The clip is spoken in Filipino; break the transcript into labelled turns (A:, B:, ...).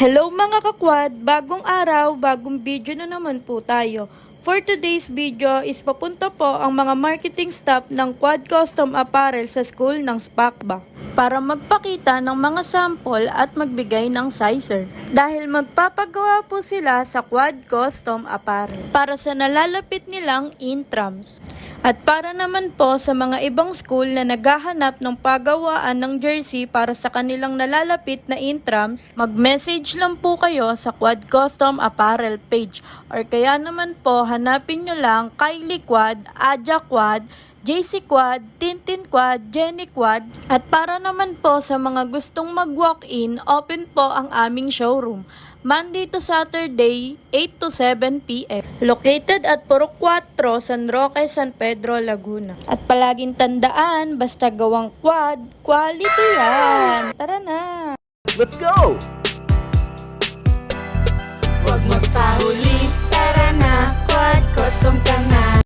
A: Hello mga kakwad, bagong araw, bagong video na naman po tayo. For today's video is papunta po ang mga marketing staff ng Quad Custom Apparel sa school ng SPACBA para magpakita ng mga sample at magbigay ng sizer. Dahil magpapagawa po sila sa Quad Custom Apparel para sa nalalapit nilang intrams. At para naman po sa mga ibang school na naghahanap ng pagawaan ng jersey para sa kanilang nalalapit na intrams, mag-message lang po kayo sa Quad Custom Apparel page. Or kaya naman po hanapin nyo lang Kylie Quad, Aja Quad, JC Quad, Tintin Quad, Jenny Quad. At para naman po sa mga gustong mag-walk-in, open po ang aming showroom. Monday to Saturday, 8 to 7 p.m. Located at Puro 4, San Roque, San Pedro, Laguna. At palaging tandaan, basta gawang quad, quality yan. Tara na!
B: Let's go!